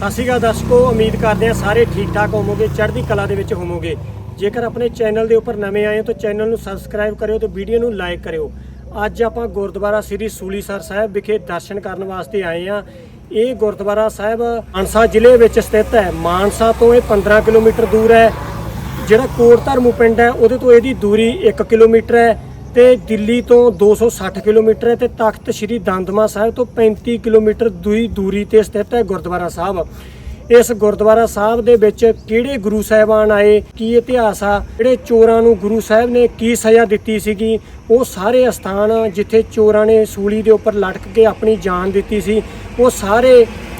ਸਤਿ ਸ਼੍ਰੀ ਅਕਾਲ ਦਰਸ਼ਕੋ, ਉਮੀਦ ਕਰਦੇ ਹਾਂ ਸਾਰੇ ਠੀਕ ਠਾਕ ਹੋਵੋਗੇ, ਚੜ੍ਹਦੀ ਕਲਾ ਦੇ ਵਿੱਚ ਹੋਵੋਗੇ। ਜੇਕਰ ਆਪਣੇ ਚੈਨਲ ਦੇ ਉੱਪਰ ਨਵੇਂ ਆਏ ਹੋ ਤਾਂ ਚੈਨਲ ਨੂੰ ਸਬਸਕ੍ਰਾਈਬ ਕਰਿਓ ਤੇ ਵੀਡੀਓ ਨੂੰ ਲਾਈਕ ਕਰਿਓ। ਅੱਜ ਆਪਾਂ ਗੁਰਦੁਆਰਾ ਸ੍ਰੀ ਸੂਲੀਸਰ ਸਾਹਿਬ ਵਿਖੇ ਦਰਸ਼ਨ ਕਰਨ ਵਾਸਤੇ ਆਏ ਹਾਂ। ਇਹ ਗੁਰਦੁਆਰਾ ਸਾਹਿਬ ਮਾਨਸਾ ਜ਼ਿਲ੍ਹੇ ਵਿੱਚ ਸਥਿਤ ਹੈ। ਮਾਨਸਾ ਤੋਂ ਇਹ 15 ਕਿਲੋਮੀਟਰ ਦੂਰ ਹੈ। ਜਿਹੜਾ ਕੋਟ ਧਰਮੂ ਪਿੰਡ ਹੈ, ਉਹਦੇ ਤੋਂ ਇਹਦੀ ਦੂਰੀ 1 ਕਿਲੋਮੀਟਰ ਹੈ। ਤੇ ਦਿੱਲੀ ਤੋਂ 260 ਕਿਲੋਮੀਟਰ ਹੈ ਤੇ ਤਖਤ ਸ੍ਰੀ ਦੰਦਮਾ ਸਾਹਿਬ ਤੋਂ 35 ਕਿਲੋਮੀਟਰ ਦੂਰੀ ਦੂਰੀ ਤੇ ਸਥਿਤ ਹੈ ਗੁਰਦੁਆਰਾ ਸਾਹਿਬ। ਇਸ ਗੁਰਦੁਆਰਾ ਸਾਹਿਬ ਦੇ ਵਿੱਚ ਕਿਹੜੇ ਗੁਰੂ ਸਾਹਿਬਾਨ ਆਏ, ਕੀ ਇਤਿਹਾਸ ਆ ਜਿਹੜੇ ਚੋਰਾਂ ਨੂੰ ਗੁਰੂ ਸਾਹਿਬ ਨੇ ਕੀ ਸਜ਼ਾ ਦਿੱਤੀ ਸੀਗੀ, ਉਹ ਸਾਰੇ ਅਸਥਾਨ ਜਿੱਥੇ ਚੋਰਾਂ ਨੇ ਸੂਲੀ ਦੇ ਉੱਪਰ ਲਟਕ ਕੇ ਆਪਣੀ ਜਾਨ ਦਿੱਤੀ ਸੀ, ਉਹ ਸਾਰੇ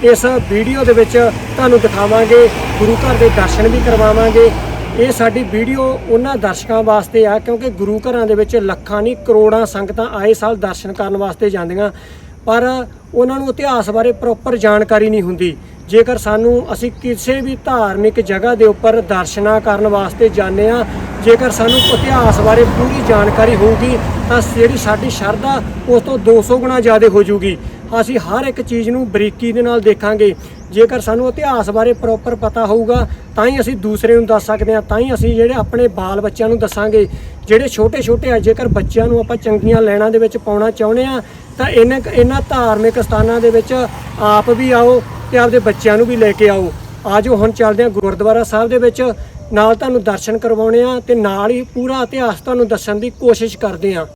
ਇਸ ਵੀਡੀਓ ਦੇ ਵਿੱਚ ਤੁਹਾਨੂੰ ਦਿਖਾਵਾਂਗੇ, ਗੁਰੂ ਘਰ ਦੇ ਦਰਸ਼ਨ ਵੀ ਕਰਵਾਵਾਂਗੇ ਇਹ ਸਾਡੀ ਵੀਡੀਓ ਉਹਨਾਂ ਦਰਸ਼ਕਾਂ ਵਾਸਤੇ ਆ, ਕਿਉਂਕਿ ਗੁਰੂ ਘਰਾਂ ਦੇ ਵਿੱਚ ਲੱਖਾਂ ਨਹੀਂ, ਕਰੋੜਾਂ ਸੰਗਤਾਂ ਆਏ ਸਾਲ ਦਰਸ਼ਨ ਕਰਨ ਵਾਸਤੇ ਜਾਂਦੀਆਂ, ਪਰ ਉਹਨਾਂ ਨੂੰ ਇਤਿਹਾਸ ਬਾਰੇ ਪ੍ਰੋਪਰ ਜਾਣਕਾਰੀ ਨਹੀਂ ਹੁੰਦੀ। ਜੇਕਰ ਸਾਨੂੰ, ਅਸੀਂ ਕਿਸੇ ਵੀ ਧਾਰਮਿਕ ਜਗ੍ਹਾ ਦੇ ਉੱਪਰ ਦਰਸ਼ਨਾ ਕਰਨ ਵਾਸਤੇ ਜਾਂਦੇ ਆ ਜੇਕਰ ਸਾਨੂੰ ਇਤਿਹਾਸ ਬਾਰੇ ਪੂਰੀ ਜਾਣਕਾਰੀ ਹੋਊਗੀ, ਤਾਂ ਜਿਹੜੀ ਸਾਡੀ ਸ਼ਰਧਾ ਉਸ ਤੋਂ 200 ਗੁਣਾ ਜ਼ਿਆਦਾ ਹੋ ਜਾਊਗੀ। ਅਸੀਂ ਹਰ ਇੱਕ ਚੀਜ਼ ਨੂੰ ਬਰੀਕੀ ਦੇ ਨਾਲ ਦੇਖਾਂਗੇ। ਜੇਕਰ ਸਾਨੂੰ ਇਤਿਹਾਸ ਬਾਰੇ ਪ੍ਰੋਪਰ ਪਤਾ ਹੋਊਗਾ, ਤਾਂ ਹੀ ਅਸੀਂ ਦੂਸਰੇ ਨੂੰ ਦੱਸ ਸਕਦੇ ਹਾਂ, ਤਾਂ ਹੀ ਅਸੀਂ ਜਿਹੜੇ ਆਪਣੇ ਬਾਲ ਬੱਚਿਆਂ ਨੂੰ ਦੱਸਾਂਗੇ। ਜਿਹੜੇ ਛੋਟੇ ਛੋਟੇ ਆ, ਜੇਕਰ ਬੱਚਿਆਂ ਨੂੰ ਆਪਾਂ ਚੰਗੀਆਂ ਲੈਣਾ ਦੇ ਵਿੱਚ ਪਾਉਣਾ ਚਾਹੁੰਦੇ ਆ ਤਾਂ ਇਹਨਾਂ ਇਹਨਾਂ ਧਾਰਮਿਕ ਸਥਾਨਾਂ ਦੇ ਵਿੱਚ ਆਪ ਵੀ ਆਓ ਤੇ ਆਪਦੇ ਬੱਚਿਆਂ ਨੂੰ ਵੀ ਲੈ ਕੇ ਆਓ। ਆਜੋ ਹੁਣ ਚੱਲਦੇ ਹਾਂ ਗੁਰਦੁਆਰਾ ਸਾਹਿਬ ਦੇ ਵਿੱਚ। ਨਾਲ ਤੁਹਾਨੂੰ ਦਰਸ਼ਨ ਕਰਵਾਉਣੇ ਆ ਤੇ ਨਾਲ ਹੀ ਪੂਰਾ ਇਤਿਹਾਸ ਤੁਹਾਨੂੰ ਦੱਸਣ ਦੀ ਕੋਸ਼ਿਸ਼ ਕਰਦੇ ਆ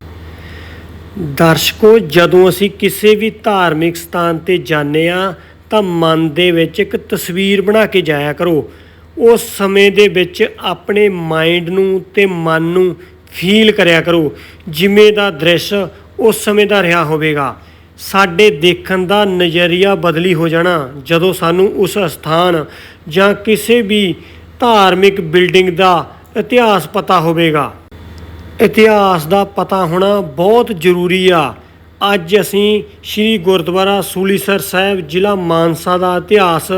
ਦਰਸ਼ਕੋ, ਜਦੋਂ ਅਸੀਂ ਕਿਸੇ ਵੀ ਧਾਰਮਿਕ ਸਥਾਨ ਤੇ ਜਾਂਦੇ ਆ ਤਾਂ ਮਨ ਦੇ ਵਿੱਚ ਇੱਕ ਤਸਵੀਰ ਬਣਾ ਕੇ ਜਾਇਆ ਕਰੋ। ਉਸ ਸਮੇਂ ਦੇ ਵਿੱਚ ਆਪਣੇ ਮਾਈਂਡ ਨੂੰ ਤੇ ਮਨ ਨੂੰ ਫੀਲ ਕਰਿਆ ਕਰੋ। ਜਿਵੇਂ ਦਾ ਦ੍ਰਿਸ਼ ਉਸ ਸਮੇਂ ਦਾ ਰਿਹਾ ਹੋਵੇਗਾ। ਸਾਡੇ ਦੇਖਣ ਦਾ ਨਜ਼ਰੀਆ ਬਦਲੀ ਹੋ ਜਾਣਾ, ਜਦੋਂ ਸਾਨੂੰ ਉਸ ਸਥਾਨ ਜਾਂ ਕਿਸੇ ਵੀ ਧਾਰਮਿਕ ਬਿਲਡਿੰਗ ਦਾ ਇਤਿਹਾਸ ਪਤਾ ਹੋਵੇਗਾ। ਇਤਿਹਾਸ ਦਾ ਪਤਾ ਹੋਣਾ ਬਹੁਤ ਜ਼ਰੂਰੀ ਆ। ਅੱਜ ਅਸੀਂ ਸ੍ਰੀ ਗੁਰਦੁਆਰਾ ਸੂਲੀਸਰ ਸਾਹਿਬ ਜ਼ਿਲ੍ਹਾ ਮਾਨਸਾ ਦਾ ਇਤਿਹਾਸ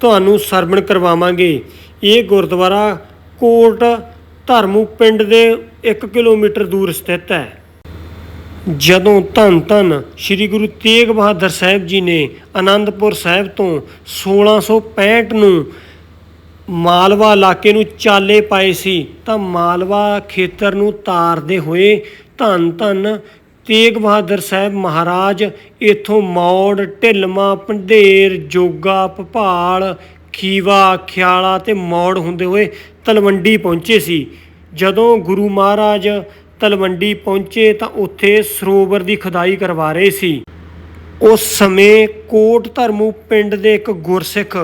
ਤੁਹਾਨੂੰ ਸਰਵਣ ਕਰਵਾਵਾਂਗੇ। ਇਹ ਗੁਰਦੁਆਰਾ ਕੋਟ ਧਰਮੂ ਪਿੰਡ ਦੇ 1 ਕਿਲੋਮੀਟਰ ਦੂਰ ਸਥਿਤ ਹੈ। ਜਦੋਂ ਧੰਨ ਧੰਨ ਸ੍ਰੀ ਗੁਰੂ ਤੇਗ ਬਹਾਦਰ ਸਾਹਿਬ ਜੀ ਨੇ ਆਨੰਦਪੁਰ ਸਾਹਿਬ ਤੋਂ 1665 ਨੂੰ ਮਾਲਵਾ ਇਲਾਕੇ ਨੂੰ ਚਾਲੇ ਪਾਏ ਸੀ, ਤਾਂ ਮਾਲਵਾ ਖੇਤਰ ਨੂੰ ਤਾਰਦੇ ਹੋਏ ਧੰਨ ਧੰਨ ਤੇਗ ਬਹਾਦਰ ਸਾਹਿਬ ਮਹਾਰਾਜ ਇਥੋਂ ਮੌੜ ਢਿਲਮਾ ਪੰਡੇਰ ਜੋਗਾ, ਭਪਾਲ, ਖੀਵਾ, ਖਿਆਲਾ ਤੇ ਮੌੜ ਹੁੰਦੇ ਹੋਏ ਤਲਵੰਡੀ ਪਹੁੰਚੇ ਸੀ। ਜਦੋਂ ਗੁਰੂ ਮਹਾਰਾਜ ਤਲਵੰਡੀ ਪਹੁੰਚੇ ਤਾਂ ਉੱਥੇ ਸਰੋਵਰ ਦੀ ਖੁਦਾਈ ਕਰਵਾ ਰਹੇ ਸੀ। ਉਸ ਸਮੇਂ ਕੋਟ ਧਰਮੂ ਪਿੰਡ ਦੇ ਇੱਕ ਗੁਰਸਿੱਖ,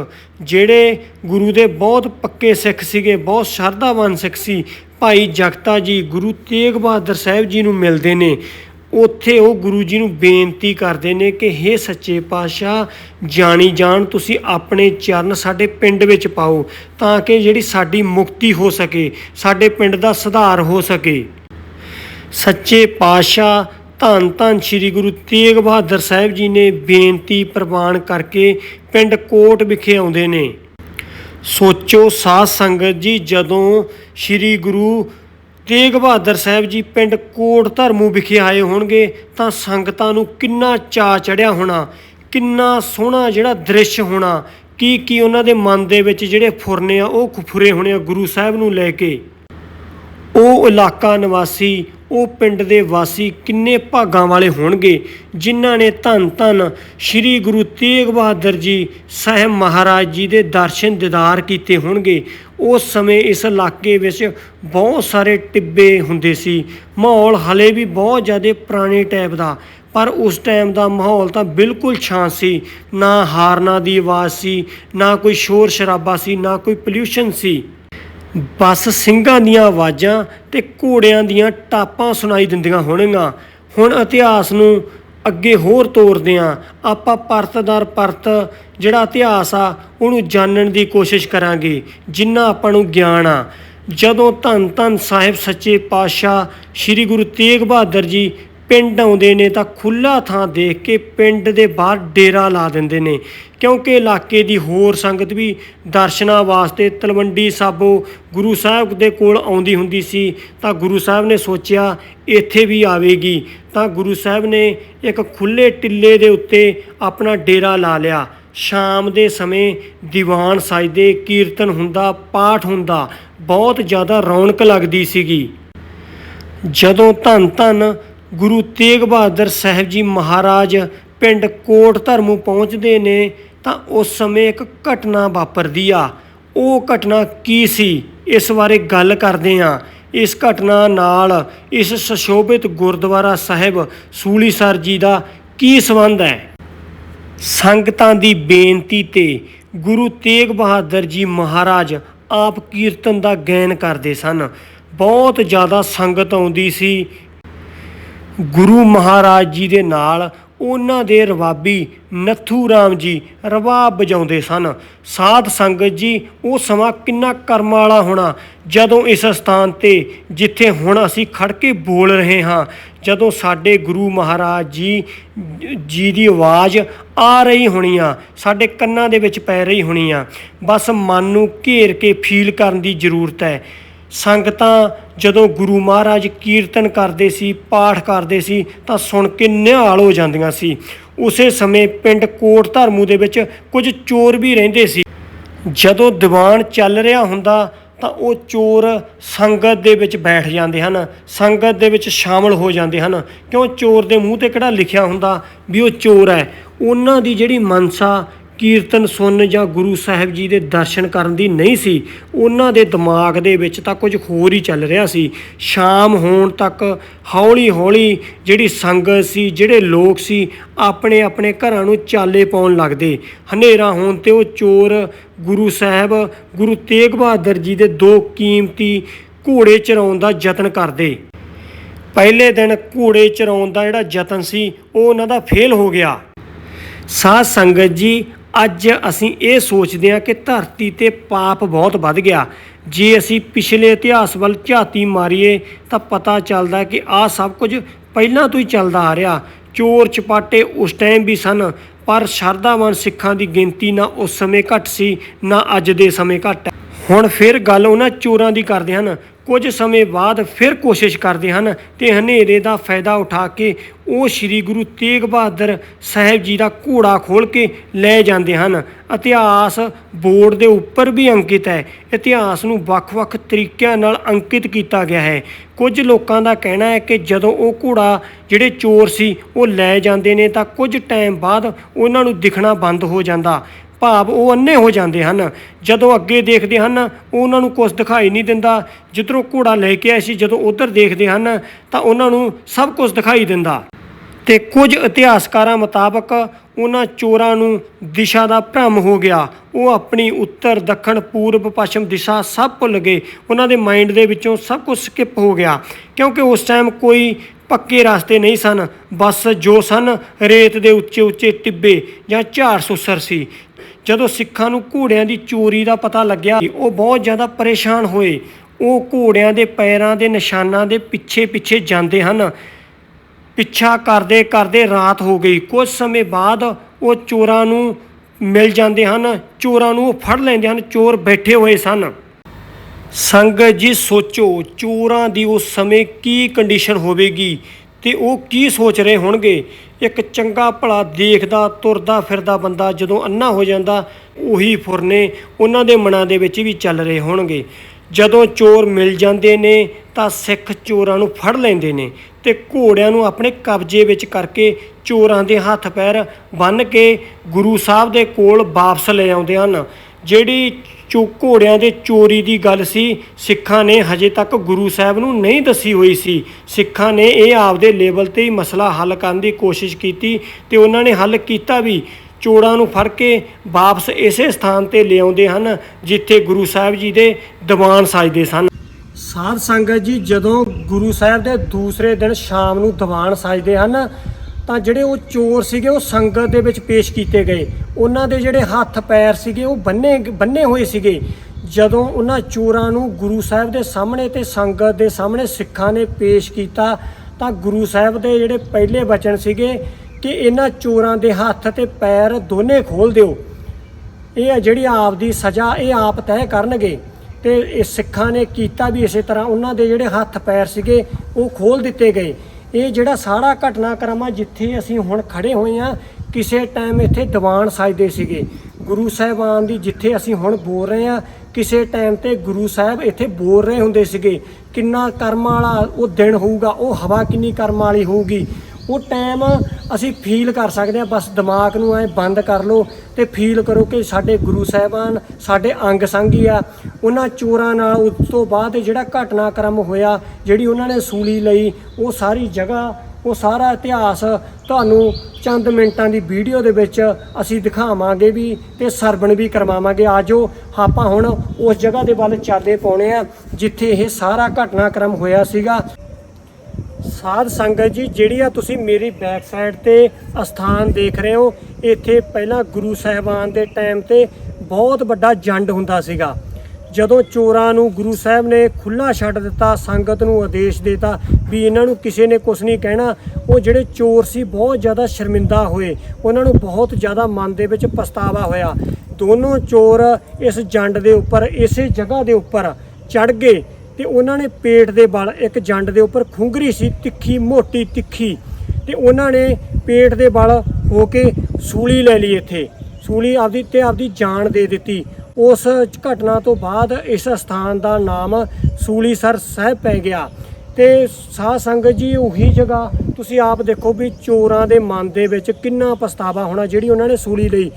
ਜਿਹੜੇ ਗੁਰੂ ਦੇ ਬਹੁਤ ਪੱਕੇ ਸਿੱਖ ਸੀਗੇ, ਬਹੁਤ ਸ਼ਰਧਾਵਾਨ ਸਿੱਖ ਸੀ, ਭਾਈ ਜਗਤਾ ਜੀ ਗੁਰੂ ਤੇਗ ਬਹਾਦਰ ਸਾਹਿਬ ਜੀ ਨੂੰ ਮਿਲਦੇ ਨੇ। ਉੱਥੇ ਉਹ ਗੁਰੂ ਜੀ ਨੂੰ ਬੇਨਤੀ ਕਰਦੇ ਨੇ ਕਿ हे ਸੱਚੇ ਪਾਤਸ਼ਾਹ, ਜਾਣੀ ਜਾਣ ਤੁਸੀਂ ਆਪਣੇ ਚਰਨ ਸਾਡੇ ਪਿੰਡ ਵਿੱਚ ਪਾਓ, ਤਾਂ ਕਿ ਜਿਹੜੀ ਸਾਡੀ ਮੁਕਤੀ ਹੋ ਸਕੇ, ਸਾਡੇ ਪਿੰਡ ਦਾ ਸੁਧਾਰ ਹੋ ਸਕੇ। ਸੱਚੇ ਪਾਤਸ਼ਾਹ ਧੰਨ ਧੰਨ ਸ੍ਰੀ ਗੁਰੂ ਤੇਗ ਬਹਾਦਰ ਸਾਹਿਬ ਜੀ ਨੇ ਬੇਨਤੀ ਪ੍ਰਵਾਨ ਕਰਕੇ ਪਿੰਡ ਕੋਟ ਵਿਖੇ ਆਉਂਦੇ ਨੇ। ਸੋਚੋ ਸਾਧ ਸੰਗਤ ਜੀ, ਜਦੋਂ ਸ੍ਰੀ ਗੁਰੂ ਤੇਗ ਬਹਾਦਰ ਸਾਹਿਬ ਜੀ ਪਿੰਡ ਕੋਟ ਧਰਮੂ ਵਿਖੇ ਆਏ ਹੋਣਗੇ, ਤਾਂ ਸੰਗਤਾਂ ਨੂੰ ਕਿੰਨਾ ਚਾ ਚੜਿਆ ਹੋਣਾ, ਕਿੰਨਾ ਸੋਹਣਾ ਜਿਹੜਾ ਦ੍ਰਿਸ਼ ਹੋਣਾ ਕੀ ਕੀ ਉਹਨਾਂ ਦੇ ਮਨ ਦੇ ਵਿੱਚ ਜਿਹੜੇ ਫੁਰਨੇ ਆ, ਉਹ ਖੁਫਰੇ ਹੋਣੇ ਆ ਗੁਰੂ ਸਾਹਿਬ ਨੂੰ ਲੈ ਕੇ। ਉਹ ਇਲਾਕਾ ਨਿਵਾਸੀ ਉਹ ਪਿੰਡ ਦੇ ਵਾਸੀ ਕਿੰਨੇ ਭਾਗਾਂ ਵਾਲੇ ਹੋਣਗੇ, ਜਿਨ੍ਹਾਂ ਨੇ ਧੰਨ ਧੰਨ ਸ੍ਰੀ ਗੁਰੂ ਤੇਗ ਬਹਾਦਰ ਜੀ ਸਾਹਿਬ ਮਹਾਰਾਜ ਜੀ ਦੇ ਦਰਸ਼ਨ ਦੀਦਾਰ ਕੀਤੇ ਹੋਣਗੇ। ਉਸ ਸਮੇਂ ਇਸ ਇਲਾਕੇ ਵਿੱਚ ਬਹੁਤ ਸਾਰੇ ਟਿੱਬੇ ਹੁੰਦੇ ਸੀ। ਮਾਹੌਲ ਹਲੇ ਵੀ ਬਹੁਤ ਜ਼ਿਆਦਾ ਪੁਰਾਣੇ ਟਾਈਪ ਦਾ, ਪਰ ਉਸ ਟਾਈਮ ਦਾ ਮਾਹੌਲ ਤਾਂ ਬਿਲਕੁਲ ਸ਼ਾਂਤ ਸੀ। ਨਾ ਹਾਰਨਾ ਦੀ ਆਵਾਜ਼ ਸੀ, ਨਾ ਕੋਈ ਸ਼ੋਰ ਸ਼ਰਾਬਾ ਸੀ, ਨਾ ਕੋਈ ਪੋਲਿਊਸ਼ਨ ਸੀ। ਬਸ ਸਿੰਘਾਂ ਦੀਆਂ ਆਵਾਜ਼ਾਂ ਤੇ ਘੋੜਿਆਂ ਦੀਆਂ ਟਾਪਾਂ ਸੁਣਾਈ ਦਿੰਦੀਆਂ ਹੋਣਗੀਆਂ। ਹੁਣ ਇਤਿਹਾਸ ਨੂੰ ਅੱਗੇ ਹੋਰ ਤੋਰਦੇ ਆ ਆਪਾਂ ਪਰਤਦਾਰ ਪਰਤ ਜਿਹੜਾ ਇਤਿਹਾਸ ਆ, ਉਹਨੂੰ ਜਾਣਨ ਦੀ ਕੋਸ਼ਿਸ਼ ਕਰਾਂਗੇ, ਜਿੰਨਾ ਆਪਾਂ ਨੂੰ ਗਿਆਨ ਆ। ਜਦੋਂ ਧੰਨ ਧੰਨ ਸਾਹਿਬ ਸੱਚੇ ਪਾਤਸ਼ਾਹ ਸ੍ਰੀ ਗੁਰੂ ਤੇਗ ਬਹਾਦਰ ਜੀ ਪਿੰਡ ਆਉਂਦੇ ਨੇ ਤਾਂ ਖੁੱਲਾ ਥਾਂ ਦੇਖ ਕੇ ਪਿੰਡ ਦੇ ਬਾਹਰ ਡੇਰਾ ਲਾ ਦਿੰਦੇ ਨੇ। ਕਿਉਂਕਿ ਇਲਾਕੇ ਦੀ ਹੋਰ ਸੰਗਤ ਵੀ ਦਰਸ਼ਨਾਂ ਵਾਸਤੇ ਤਲਵੰਡੀ ਸਾਬੋ ਗੁਰੂ ਸਾਹਿਬ ਦੇ ਕੋਲ ਆਉਂਦੀ ਹੁੰਦੀ ਸੀ। ਤਾਂ ਗੁਰੂ ਸਾਹਿਬ ਨੇ ਸੋਚਿਆ, ਇੱਥੇ ਵੀ ਆਵੇਗੀ। ਤਾਂ ਗੁਰੂ ਸਾਹਿਬ ਨੇ ਇੱਕ ਖੁੱਲੇ ਟਿੱਲੇ ਦੇ ਉੱਤੇ ਆਪਣਾ ਡੇਰਾ ਲਾ ਲਿਆ। ਸ਼ਾਮ ਦੇ ਸਮੇਂ ਦੀਵਾਨ ਸਜਦੇ ਕੀਰਤਨ ਹੁੰਦਾ, ਪਾਠ ਹੁੰਦਾ, ਬਹੁਤ ਜ਼ਿਆਦਾ ਰੌਣਕ ਲੱਗਦੀ ਸੀਗੀ। ਜਦੋਂ ਧੰਨ ਧੰਨ ਗੁਰੂ ਤੇਗ ਬਹਾਦਰ ਸਾਹਿਬ ਜੀ ਮਹਾਰਾਜ ਪਿੰਡ ਕੋਟ ਧਰਮੂ ਪਹੁੰਚਦੇ ਨੇ, ਤਾਂ ਉਸ ਸਮੇਂ ਇੱਕ ਘਟਨਾ ਵਾਪਰਦੀ ਆ। ਉਹ ਘਟਨਾ ਕੀ ਸੀ? ਇਸ ਬਾਰੇ ਗੱਲ ਕਰਦੇ ਆ ਇਸ ਘਟਨਾ ਨਾਲ ਇਸ ਸੁਸ਼ੋਭਿਤ ਗੁਰਦੁਆਰਾ ਸਾਹਿਬ ਸੂਲੀਸਰ ਜੀ ਦਾ ਕੀ ਸੰਬੰਧ ਹੈ? ਸੰਗਤਾਂ ਦੀ ਬੇਨਤੀ ਤੇ ਗੁਰੂ ਤੇਗ ਬਹਾਦਰ ਜੀ ਮਹਾਰਾਜ ਆਪ ਕੀਰਤਨ ਦਾ ਗਾਇਨ ਕਰਦੇ ਸਨ। ਬਹੁਤ ਜ਼ਿਆਦਾ ਸੰਗਤ ਆਉਂਦੀ ਸੀ। ਗੁਰੂ ਮਹਾਰਾਜ ਜੀ ਦੇ ਨਾਲ ਉਹਨਾਂ ਦੇ ਰਵਾਬੀ ਨੱਥੂ ਰਾਮ ਜੀ ਰਵਾਬ ਵਜਾਉਂਦੇ ਸਨ। ਸਾਧ ਸੰਗਤ ਜੀ, ਉਹ ਸਮਾਂ ਕਿੰਨਾ ਕਰਮ ਵਾਲਾ ਹੋਣਾ। ਜਦੋਂ ਇਸ ਸਥਾਨ ਤੇ ਜਿੱਥੇ ਹੁਣ ਅਸੀਂ ਖੜ ਕੇ ਬੋਲ ਰਹੇ ਹਾਂ, ਜਦੋਂ ਸਾਡੇ ਗੁਰੂ ਮਹਾਰਾਜ ਜੀ ਜੀ ਦੀ ਆਵਾਜ਼ ਆ ਰਹੀ ਹੋਣੀ ਆ ਸਾਡੇ ਕੰਨਾਂ ਦੇ ਵਿੱਚ ਪੈ ਰਹੀ ਹੋਣੀ ਆ ਬਸ ਮਨ ਨੂੰ ਘੇਰ ਕੇ ਫੀਲ ਕਰਨ ਦੀ ਜ਼ਰੂਰਤ ਹੈ। ਸੰਗਤਾਂ ਜਦੋਂ ਗੁਰੂ ਮਹਾਰਾਜ ਕੀਰਤਨ ਕਰਦੇ ਸੀ, ਪਾਠ ਕਰਦੇ ਸੀ, ਤਾਂ ਸੁਣ ਕੇ ਨਿਹਾਲ ਹੋ ਜਾਂਦੀਆਂ ਸੀ। ਉਸੇ ਸਮੇਂ ਪਿੰਡ ਕੋਟ ਧਰਮੂ ਦੇ ਵਿੱਚ ਕੁਝ ਚੋਰ ਵੀ ਰਹਿੰਦੇ ਸੀ। ਜਦੋਂ ਦੀਵਾਨ ਚੱਲ ਰਿਹਾ ਹੁੰਦਾ, ਤਾਂ ਉਹ ਚੋਰ ਸੰਗਤ ਦੇ ਵਿੱਚ ਬੈਠ ਜਾਂਦੇ ਹਨ, ਸੰਗਤ ਦੇ ਵਿੱਚ ਸ਼ਾਮਲ ਹੋ ਜਾਂਦੇ ਹਨ। ਕਿਉਂ? ਚੋਰ ਦੇ ਮੂੰਹ ਤੇ ਕਿਹੜਾ ਲਿਖਿਆ ਹੁੰਦਾ ਵੀ ਉਹ ਚੋਰ ਹੈ? ਉਹਨਾਂ ਦੀ ਜਿਹੜੀ ਮਨਸਾ ਕੀਰਤਨ ਸੁਣਨ ਜਾਂ ਗੁਰੂ ਸਾਹਿਬ ਜੀ ਦੇ ਦਰਸ਼ਨ ਕਰਨ ਦੀ ਨਹੀਂ ਸੀ, ਉਹਨਾਂ ਦੇ ਦਿਮਾਗ ਦੇ ਵਿੱਚ ਤਾਂ ਕੁਝ ਹੋਰ ਹੀ ਚੱਲ ਰਿਹਾ ਸੀ। ਸ਼ਾਮ ਹੋਣ ਤੱਕ ਹੌਲੀ ਹੌਲੀ ਜਿਹੜੀ ਸੰਗਤ ਸੀ, ਜਿਹੜੇ ਲੋਕ ਸੀ ਆਪਣੇ ਆਪਣੇ ਘਰਾਂ ਨੂੰ ਚਾਲੇ ਪਾਉਣ ਲੱਗਦੇ। ਹਨੇਰਾ ਹੋਣ ਤੇ ਉਹ ਚੋਰ, ਗੁਰੂ ਸਾਹਿਬ, ਗੁਰੂ ਤੇਗ ਬਹਾਦਰ ਜੀ ਦੇ ਦੋ ਕੀਮਤੀ ਘੋੜੇ ਚਰਾਉਣ ਦਾ ਯਤਨ ਕਰਦੇ। ਪਹਿਲੇ ਦਿਨ ਘੋੜੇ ਚਰਾਉਣ ਦਾ ਜਿਹੜਾ ਯਤਨ ਸੀ, ਉਹ ਉਹਨਾਂ ਦਾ ਫੇਲ ਹੋ ਗਿਆ। ਸਾਧ ਸੰਗਤ ਜੀ ਅੱਜ ਅਸੀਂ ਇਹ ਸੋਚਦੇ ਹਾਂ ਕਿ ਧਰਤੀ ਤੇ ਪਾਪ ਬਹੁਤ ਵੱਧ ਗਿਆ। ਜੇ ਅਸੀਂ ਪਿਛਲੇ ਇਤਿਹਾਸ ਵੱਲ ਝਾਤੀ ਮਾਰੀਏ, ਤਾਂ ਪਤਾ ਚੱਲਦਾ ਕਿ ਆਹ ਸਭ ਕੁਝ ਪਹਿਲਾਂ ਤੋਂ ਹੀ ਚੱਲਦਾ ਆ ਰਿਹਾ। ਚੋਰ ਚਪਾਟੇ ਉਸ ਟਾਈਮ ਵੀ ਸਨ, ਪਰ ਸ਼ਰਧਾਵਾਨ ਸਿੱਖਾਂ ਦੀ ਗਿਣਤੀ ਨਾ ਉਸ ਸਮੇਂ ਘੱਟ ਸੀ, ਨਾ ਅੱਜ ਦੇ ਸਮੇਂ ਘੱਟ ਹੁਣ ਫਿਰ ਗੱਲ ਉਹਨਾਂ ਚੋਰਾਂ ਦੀ ਕਰਦੇ ਹਨ। ਕੁਝ ਸਮੇਂ ਬਾਅਦ ਫਿਰ ਕੋਸ਼ਿਸ਼ ਕਰਦੇ ਹਨ ਤੇ ਹਨੇਰੇ ਦਾ ਫਾਇਦਾ ਉਠਾ ਕੇ ਉਹ ਸ੍ਰੀ ਗੁਰੂ ਤੇਗ ਬਹਾਦਰ ਸਾਹਿਬ ਜੀ ਦਾ ਘੋੜਾ ਖੋਲ ਕੇ ਲੈ ਜਾਂਦੇ ਹਨ। ਇਤਿਹਾਸ ਬੋਰਡ ਦੇ ਉੱਪਰ ਵੀ ਅੰਕਿਤ ਹੈ। ਇਤਿਹਾਸ ਨੂੰ ਵੱਖ-ਵੱਖ ਤਰੀਕਿਆਂ ਨਾਲ ਅੰਕਿਤ ਕੀਤਾ ਗਿਆ ਹੈ। ਕੁਝ ਲੋਕਾਂ ਦਾ ਕਹਿਣਾ ਹੈ ਕਿ ਜਦੋਂ ਉਹ ਘੋੜਾ, ਜਿਹੜੇ ਚੋਰ ਸੀ, ਉਹ ਲੈ ਜਾਂਦੇ ਨੇ ਤਾਂ ਕੁਝ ਟਾਈਮ ਬਾਅਦ ਉਹਨਾਂ ਨੂੰ ਦਿਖਣਾ ਬੰਦ ਹੋ ਜਾਂਦਾ। ਭਾਵ ਉਹ ਅੰਨੇ ਹੋ ਜਾਂਦੇ ਹਨ। ਜਦੋਂ ਅੱਗੇ ਦੇਖਦੇ ਹਨ, ਉਹਨਾਂ ਨੂੰ ਕੁਝ ਦਿਖਾਈ ਨਹੀਂ ਦਿੰਦਾ। ਜਿੱਧਰੋਂ ਘੋੜਾ ਲੈ ਕੇ ਆਏ ਸੀ, ਜਦੋਂ ਉਧਰ ਦੇਖਦੇ ਹਨ, ਤਾਂ ਉਹਨਾਂ ਨੂੰ ਸਭ ਕੁਝ ਦਿਖਾਈ ਦਿੰਦਾ। ਤੇ ਕੁਝ ਇਤਿਹਾਸਕਾਰਾਂ ਮੁਤਾਬਕ ਉਹਨਾਂ ਚੋਰਾਂ ਨੂੰ ਦਿਸ਼ਾ ਦਾ ਭ੍ਰਮ ਹੋ ਗਿਆ। ਉਹ ਆਪਣੀ ਉੱਤਰ, ਦੱਖਣ, ਪੂਰਬ, ਪੱਛਮ ਦਿਸ਼ਾ ਸਭ ਭੁੱਲ ਗਏ। ਉਹਨਾਂ ਦੇ ਮਾਈਂਡ ਦੇ ਵਿੱਚੋਂ ਸਭ ਕੁਝ ਸਕਿਪ ਹੋ ਗਿਆ। ਕਿਉਂਕਿ ਉਸ ਟਾਈਮ ਕੋਈ ਪੱਕੇ ਰਸਤੇ ਨਹੀਂ ਸਨ। ਬਸ ਜੋ ਸਨ, ਰੇਤ ਦੇ ਉੱਚੇ ਉੱਚੇ ਟਿੱਬੇ ਜਾਂ ਝਾੜ ਸੁਸਰ ਸੀ। ਜਦੋਂ ਸਿੱਖਾਂ ਨੂੰ ਘੋੜਿਆਂ ਦੀ ਚੋਰੀ ਦਾ ਪਤਾ ਲੱਗਿਆ ਉਹ ਬਹੁਤ ਜ਼ਿਆਦਾ ਪਰੇਸ਼ਾਨ ਹੋਏ, ਉਹ ਘੋੜਿਆਂ ਦੇ ਪੈਰਾਂ ਦੇ ਨਿਸ਼ਾਨਾਂ ਦੇ ਪਿੱਛੇ ਪਿੱਛੇ ਜਾਂਦੇ ਹਨ। ਪਿੱਛਾ ਕਰਦੇ ਕਰਦੇ ਰਾਤ ਹੋ ਗਈ। ਕੁਝ ਸਮੇਂ ਬਾਅਦ ਉਹ ਚੋਰਾਂ ਨੂੰ ਮਿਲ ਜਾਂਦੇ ਹਨ, ਚੋਰਾਂ ਨੂੰ ਉਹ ਫੜ ਲੈਂਦੇ ਹਨ, ਚੋਰ ਬੈਠੇ ਹੋਏ ਸਨ। ਸੰਗਤ ਜੀ ਸੋਚੋ, ਚੋਰਾਂ ਦੀ ਉਸ ਸਮੇਂ ਕੀ ਕੰਡੀਸ਼ਨ ਹੋਵੇਗੀ? ਤੇ ਉਹ ਕੀ ਸੋਚ ਰਹੇ ਹੋਣਗੇ? ਇੱਕ ਚੰਗਾ ਭਲਾ ਦੇਖਦਾ, ਤੁਰਦਾ ਫਿਰਦਾ ਬੰਦਾ ਜਦੋਂ ਅੰਨਾ ਹੋ ਜਾਂਦਾ, ਉਹੀ ਫੁਰਨੇ ਉਹਨਾਂ ਦੇ ਮਨਾਂ ਦੇ ਵਿੱਚ ਵੀ ਚੱਲ ਰਹੇ ਹੋਣਗੇ। ਜਦੋਂ ਚੋਰ ਮਿਲ ਜਾਂਦੇ ਨੇ, ਤਾਂ ਸਿੱਖ ਚੋਰਾਂ ਨੂੰ ਫੜ ਲੈਂਦੇ ਨੇ ਤੇ ਘੋੜਿਆਂ ਨੂੰ ਆਪਣੇ ਕਬਜ਼ੇ ਵਿੱਚ ਕਰਕੇ ਚੋਰਾਂ ਦੇ ਹੱਥ ਪੈਰ ਬੰਨ੍ਹ ਕੇ ਗੁਰੂ ਸਾਹਿਬ ਦੇ ਕੋਲ ਵਾਪਸ ਲੈ ਆਉਂਦੇ ਹਨ। ਜਿਹੜੀ ਚੋ ਘੋੜਿਆਂ ਦੇ ਚੋਰੀ ਦੀ ਗੱਲ ਸੀ। ਸਿੱਖਾਂ ਨੇ ਹਜੇ ਤੱਕ ਗੁਰੂ ਸਾਹਿਬ ਨੂੰ ਨਹੀਂ ਦੱਸੀ ਹੋਈ ਸੀ। ਸਿੱਖਾਂ ਨੇ ਇਹ ਆਪਦੇ ਲੈਵਲ ਤੇ ਹੀ ਮਸਲਾ ਹੱਲ ਕਰਨ ਦੀ ਕੋਸ਼ਿਸ਼ ਕੀਤੀ ਤੇ ਉਹਨਾਂ ਨੇ ਹੱਲ ਕੀਤਾ ਵੀ। ਚੋਰਾਂ ਨੂੰ ਫੜ ਕੇ ਵਾਪਸ ਇਸੇ ਸਥਾਨ ਤੇ ਲਿਆਉਂਦੇ ਹਨ, ਜਿੱਥੇ ਗੁਰੂ ਸਾਹਿਬ ਜੀ ਦੇ ਦੀਵਾਨ ਸਜਦੇ ਸਨ। ਸਾਧ ਸੰਗਤ ਜੀ, ਜਦੋਂ ਗੁਰੂ ਸਾਹਿਬ ਦੇ ਦੂਸਰੇ ਦਿਨ ਸ਼ਾਮ ਨੂੰ ਦੀਵਾਨ ਸਜਦੇ ਹਨ ਤਾਂ ਜਿਹੜੇ ਉਹ ਚੋਰ ਸੀਗੇ, ਉਹ ਸੰਗਤ ਦੇ ਵਿੱਚ ਪੇਸ਼ ਕੀਤੇ ਗਏ। ਉਹਨਾਂ ਦੇ ਜਿਹੜੇ ਹੱਥ ਪੈਰ ਸੀਗੇ, ਉਹ ਬੰਨੇ ਬੰਨੇ ਹੋਏ ਸੀਗੇ। ਜਦੋਂ ਉਹਨਾਂ ਚੋਰਾਂ ਨੂੰ ਗੁਰੂ ਸਾਹਿਬ ਦੇ ਸਾਹਮਣੇ ਤੇ ਸੰਗਤ ਦੇ ਸਾਹਮਣੇ ਸਿੱਖਾਂ ਨੇ ਪੇਸ਼ ਕੀਤਾ, ਤਾਂ ਗੁਰੂ ਸਾਹਿਬ ਦੇ ਜਿਹੜੇ ਪਹਿਲੇ ਬਚਨ ਸੀਗੇ ਕਿ ਇਹਨਾਂ ਚੋਰਾਂ ਦੇ ਹੱਥ ਤੇ ਪੈਰ ਦੋਨੇ ਖੋਲ ਦਿਓ। ਇਹ ਆ ਜਿਹੜੀ ਆਪ ਦੀ ਸਜ਼ਾ, ਇਹ ਆਪ ਤੈਅ ਕਰਨਗੇ। ਤੇ ਇਹ ਸਿੱਖਾਂ ਨੇ ਕੀਤਾ ਵੀ ਇਸੇ ਤਰ੍ਹਾਂ। ਉਹਨਾਂ ਦੇ ਜਿਹੜੇ ਹੱਥ ਪੈਰ ਸੀਗੇ, ਉਹ ਖੋਲ ਦਿੱਤੇ ਗਏ। ਇਹ ਜਿਹੜਾ ਸਾਰਾ ਘਟਨਾਕ੍ਰਮ ਆ ਜਿੱਥੇ ਅਸੀਂ ਹੁਣ ਖੜੇ ਹੋਏ ਆ ਕਿਸੇ ਟਾਈਮ ਇੱਥੇ ਦੀਵਾਨ ਸਜਦੇ ਸੀਗੇ। ਗੁਰੂ ਸਾਹਿਬਾਨ ਦੀ ਜਿੱਥੇ ਅਸੀਂ ਹੁਣ ਬੋਲ ਰਹੇ ਆ ਕਿਸੇ ਟਾਈਮ ਤੇ ਗੁਰੂ ਸਾਹਿਬ ਇੱਥੇ ਬੋਲ ਰਹੇ ਹੁੰਦੇ ਸੀਗੇ। ਕਿੰਨਾ ਕਰਮ ਵਾਲਾ ਉਹ ਦਿਨ ਹੋਊਗਾ, ਉਹ ਹਵਾ ਕਿੰਨੀ ਕਰਮ ਵਾਲੀ ਹੋਊਗੀ। ਉਹ ਟਾਈਮ ਅਸੀਂ ਫੀਲ ਕਰ ਸਕਦੇ ਆ ਬਸ ਦਿਮਾਗ ਨੂੰ ਐ ਬੰਦ ਕਰ ਲਓ ਤੇ ਫੀਲ ਕਰੋ ਕਿ ਸਾਡੇ ਗੁਰੂ ਸਾਹਿਬਾਨ, ਸਾਡੇ ਅੰਗ ਸੰਗੀ ਆ। ਉਹਨਾਂ ਚੋਰਾਂ ਨਾਲ ਉਸ ਤੋਂ ਬਾਅਦ ਜਿਹੜਾ ਘਟਨਾਕ੍ਰਮ ਹੋਇਆ, ਜਿਹੜੀ ਉਹਨਾਂ ਨੇ ਸੂਲੀ ਲਈ, ਉਹ ਸਾਰੀ ਜਗ੍ਹਾ, ਉਹ ਸਾਰਾ ਇਤਿਹਾਸ ਤੁਹਾਨੂੰ ਚੰਦ ਮਿੰਟਾਂ ਦੀ ਵੀਡੀਓ ਦੇ ਵਿੱਚ ਅਸੀਂ ਦਿਖਾਵਾਂਗੇ ਵੀ ਤੇ ਸਰਵਣ ਵੀ ਕਰਵਾਵਾਂਗੇ। ਆਜੋ, ਆਪਾਂ ਹੁਣ ਉਸ ਜਗ੍ਹਾ ਦੇ ਵੱਲ ਚਾਲੇ ਪਾਉਣੇ ਆ, ਜਿੱਥੇ ਇਹ ਸਾਰਾ ਘਟਨਾਕ੍ਰਮ ਹੋਇਆ ਸੀਗਾ। ਸਾਧ ਸੰਗਤ ਜੀ ਜਿਹੜੀ ਆ ਤੁਸੀਂ ਮੇਰੀ ਬੈਕ ਸਾਈਡ ਤੇ ਅਸਥਾਨ ਦੇਖ ਰਹੇ ਹੋ, ਇੱਥੇ ਪਹਿਲਾਂ ਗੁਰੂ ਸਾਹਿਬਾਨ ਦੇ ਟਾਈਮ ਤੇ ਬਹੁਤ ਵੱਡਾ ਜੰਡ ਹੁੰਦਾ ਸੀਗਾ। ਜਦੋਂ ਚੋਰਾਂ ਨੂੰ ਗੁਰੂ ਸਾਹਿਬ ਨੇ ਖੁੱਲਾ ਛੱਡ ਦਿੱਤਾ, ਸੰਗਤ ਨੂੰ ਆਦੇਸ਼ ਦਿੱਤਾ ਵੀ ਇਹਨਾਂ ਨੂੰ ਕਿਸੇ ਨੇ ਕੁਝ ਨਹੀਂ ਕਹਿਣਾ, ਉਹ ਜਿਹੜੇ ਚੋਰ ਸੀ, ਬਹੁਤ ਜ਼ਿਆਦਾ ਸ਼ਰਮਿੰਦਾ ਹੋਏ। ਉਹਨਾਂ ਨੂੰ ਬਹੁਤ ਜ਼ਿਆਦਾ ਮਨ ਦੇ ਵਿੱਚ ਪਛਤਾਵਾ ਹੋਇਆ। ਦੋਨੋਂ ਚੋਰ ਇਸ ਜੰਡ ਦੇ ਉੱਪਰ, ਇਸੇ ਜਗ੍ਹਾ ਦੇ ਉੱਪਰ ਚੜ ਗਏ। ਤੇ ਉਹਨਾਂ ਨੇ ਪੇਟ ਦੇ ਬਲ, ਇੱਕ ਜੰਡ ਦੇ ਉੱਪਰ ਖੁੰਗਰੀ ਸੀ, ਤਿੱਖੀ, ਮੋਟੀ, ਤਿੱਖੀ। ਤੇ ਉਹਨਾਂ ਨੇ ਪੇਟ ਦੇ ਬਲ ਹੋ ਕੇ ਸੂਲੀ ਲੈ ਲਈ ਇੱਥੇ। ਸੂਲੀ ਆਪਦੀ ਤੇ ਆਪਦੀ ਜਾਨ ਦੇ ਦਿੱਤੀ। ਉਸ ਘਟਨਾ ਤੋਂ ਬਾਅਦ ਇਸ ਸਥਾਨ ਦਾ ਨਾਮ ਸੂਲੀਸਰ ਸਾਹਿਬ ਪੈ ਗਿਆ। ਤੇ ਸਾਧ ਸੰਗਤ ਜੀ, ਉਹੀ ਜਗ੍ਹਾ ਤੁਸੀਂ ਆਪ ਦੇਖੋ ਵੀ ਚੋਰਾਂ ਦੇ ਮਨ ਦੇ ਵਿੱਚ ਕਿੰਨਾ ਪਛਤਾਵਾ ਹੋਣਾ ਜਿਹੜੀ ਉਹਨਾਂ ਨੇ ਸੂਲੀ ਲਈ।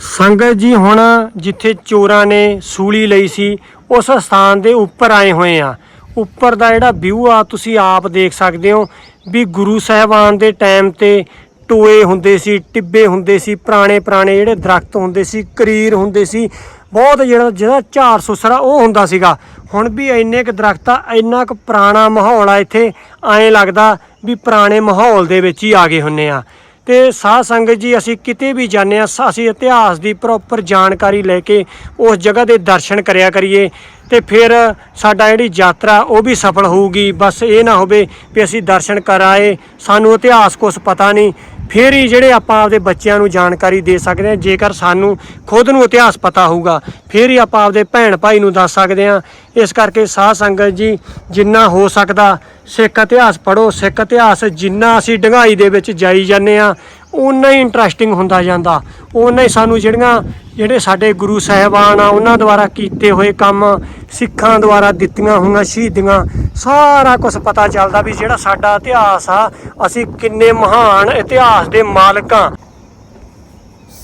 ਸੰਗਤ ਜੀ, ਹੁਣ ਜਿੱਥੇ ਚੋਰਾਂ ਨੇ ਸੂਲੀ ਲਈ ਸੀ ਉਸ ਸਥਾਨ ਦੇ ਉੱਪਰ ਆਏ ਹੋਏ ਆ। ਉੱਪਰ ਦਾ ਜਿਹੜਾ ਵਿਊ ਆ, ਤੁਸੀਂ ਆਪ ਦੇਖ ਸਕਦੇ ਹੋ ਵੀ ਗੁਰੂ ਸਾਹਿਬਾਨ ਦੇ ਟਾਈਮ ਤੇ ਟੋਏ ਹੁੰਦੇ ਸੀ, ਟਿੱਬੇ ਹੁੰਦੇ ਸੀ, ਪੁਰਾਣੇ ਪੁਰਾਣੇ ਜਿਹੜੇ ਦਰਖਤ ਹੁੰਦੇ ਸੀ, ਕਰੀਰ ਹੁੰਦੇ ਸੀ, ਬਹੁਤ ਜਿਹੜਾ ਜਿਹੜਾ ਝਾੜ ਸੁਸਰਾ ਉਹ ਹੁੰਦਾ ਸੀਗਾ। ਹੁਣ ਵੀ ਇੰਨੇ ਕੁ ਦਰਖਤ ਆ, ਇੰਨਾ ਕੁ ਪੁਰਾਣਾ ਮਾਹੌਲ ਆ ਇੱਥੇ, ਐਂ ਲੱਗਦਾ ਵੀ ਪੁਰਾਣੇ ਮਾਹੌਲ ਦੇ ਵਿੱਚ ਹੀ ਆ ਗਏ ਹੁੰਨੇ ਆ। ਤੇ ਸਾਧ ਸੰਗਤ ਜੀ, ਅਸੀਂ ਕਿਤੇ ਵੀ ਜਾਂਦੇ ਆ ਅਸੀਂ ਇਤਿਹਾਸ ਦੀ ਪ੍ਰੋਪਰ ਜਾਣਕਾਰੀ ਲੈ ਕੇ ਉਸ ਜਗ੍ਹਾ ਦੇ ਦਰਸ਼ਨ ਕਰਿਆ ਕਰੀਏ ਤੇ ਫਿਰ ਸਾਡਾ ਜਿਹੜੀ ਯਾਤਰਾ, ਉਹ ਵੀ ਸਫਲ ਹੋਊਗੀ। ਬਸ ਇਹ ਨਾ ਹੋਵੇ ਵੀ ਅਸੀਂ ਦਰਸ਼ਨ ਕਰਾਏ ਸਾਨੂੰ ਇਤਿਹਾਸ ਕੁਝ ਪਤਾ ਨਹੀਂ। ਫਿਰ ਹੀ ਜਿਹੜੇ ਆਪਾਂ ਆਪਦੇ ਬੱਚਿਆਂ ਨੂੰ ਜਾਣਕਾਰੀ ਦੇ ਸਕਦੇ ਹਾਂ, ਜੇਕਰ ਸਾਨੂੰ ਖੁਦ ਨੂੰ ਇਤਿਹਾਸ ਪਤਾ ਹੋਊਗਾ, ਫਿਰ ਹੀ ਆਪਾਂ ਆਪਦੇ ਭੈਣ ਭਾਈ ਨੂੰ ਦੱਸ ਸਕਦੇ ਹਾਂ। ਇਸ ਕਰਕੇ ਸਾਧ ਸੰਗਤ ਜੀ, ਜਿੰਨਾ ਹੋ ਸਕਦਾ, ਸਿੱਖ ਇਤਿਹਾਸ ਪੜੋ ਸਿੱਖ ਇਤਿਹਾਸ ਜਿੰਨਾ ਅਸੀਂ ਡੰਗਾਈ ਦੇ ਵਿੱਚ ਜਾਈ ਜਾਂਦੇ ਆ ਉਨਾ ਹੀ ਇੰਟਰਸਟਿੰਗ ਹੁੰਦਾ ਜਾਂਦਾ। ਉਨਾ ਹੀ ਸਾਨੂੰ ਜਿਹੜੀਆਂ, ਜਿਹੜੇ ਸਾਡੇ ਗੁਰੂ ਸਾਹਿਬਾਨ ਆ, ਉਹਨਾਂ ਦੁਆਰਾ ਕੀਤੇ ਹੋਏ ਕੰਮ ਸਿੱਖਾਂ ਦੁਆਰਾ ਦਿੱਤੀਆਂ ਹੋਈਆਂ, ਸ਼ਹੀਦੀਆਂ ਸਾਰਾ ਕੁਝ ਪਤਾ ਚੱਲਦਾ ਵੀ ਜਿਹੜਾ ਸਾਡਾ ਇਤਿਹਾਸ ਆ, ਅਸੀਂ ਕਿੰਨੇ ਮਹਾਨ ਇਤਿਹਾਸ ਦੇ ਮਾਲਕ ਆ।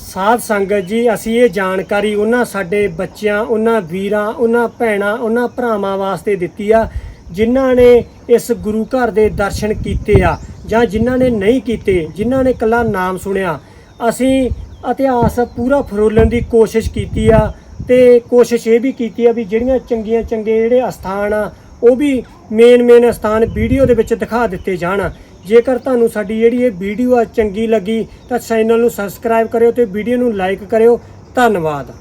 ਸਾਧ ਸੰਗਤ ਜੀ, ਅਸੀਂ ਇਹ ਜਾਣਕਾਰੀ ਉਹਨਾਂ ਸਾਡੇ ਬੱਚਿਆਂ, ਉਹਨਾਂ ਵੀਰਾਂ, ਉਹਨਾਂ ਭੈਣਾਂ, ਉਹਨਾਂ ਭਰਾਵਾਂ ਵਾਸਤੇ ਦਿੱਤੀ ਆ, ਜਿਨ੍ਹਾਂ ਨੇ ਇਸ ਗੁਰੂ ਘਰ ਦੇ ਦਰਸ਼ਨ ਕੀਤੇ ਆ ਜਾਂ ਜਿਨ੍ਹਾਂ ਨੇ ਨਹੀਂ ਕੀਤੇ, ਜਿਨ੍ਹਾਂ ਨੇ ਇਕੱਲਾ ਨਾਮ ਸੁਣਿਆ। ਅਸੀਂ ਇਤਿਹਾਸ ਪੂਰਾ ਫਰੋਲਣ ਦੀ ਕੋਸ਼ਿਸ਼ ਕੀਤੀ ਆ ਤੇ ਕੋਸ਼ਿਸ਼ ਇਹ ਵੀ ਕੀਤੀ ਆ ਵੀ ਜਿਹੜੀਆਂ ਚੰਗੀਆਂ ਚੰਗੇ ਜਿਹੜੇ ਅਸਥਾਨ ਆ ਉਹ ਵੀ ਮੇਨ ਮੇਨ ਅਸਥਾਨ ਵੀਡੀਓ ਦੇ ਵਿੱਚ ਦਿਖਾ ਦਿੱਤੇ ਜਾਣ। ਜੇਕਰ ਤੁਹਾਨੂੰ ਸਾਡੀ ਜਿਹੜੀ ਇਹ ਵੀਡੀਓ ਆ ਚੰਗੀ ਲੱਗੀ ਤਾਂ ਚੈਨਲ ਨੂੰ ਸਬਸਕ੍ਰਾਈਬ ਕਰਿਓ ਤੇ ਵੀਡੀਓ ਨੂੰ ਲਾਈਕ ਕਰਿਓ। ਧੰਨਵਾਦ।